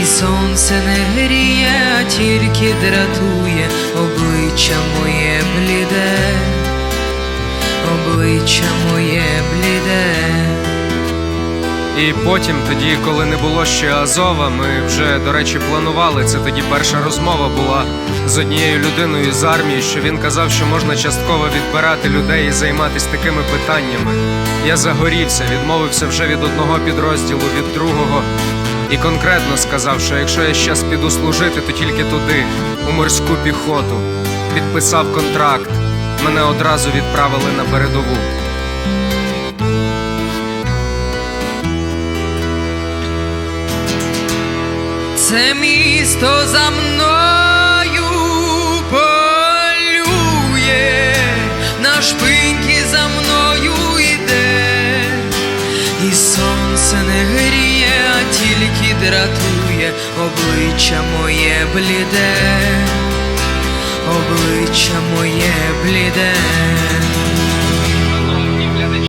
і сонце не гріє, а тільки дратує обличчя моє бліде, обличчя моє бліде. І потім, тоді, коли не було ще Азова, ми вже, до речі, планували. Це тоді перша розмова була з однією людиною з армії, що він казав, що можна частково відбирати людей і займатися такими питаннями. Я загорівся, відмовився вже від одного підрозділу, від другого. І конкретно сказав, що якщо я щас піду служити, то тільки туди, у морську піхоту. Підписав контракт. Мене одразу відправили на передову. Це місто за мною полює, на шпиньки за мною йде, і сонце не гріє, дратує обличчя моє бліде, обличчя моє бліде.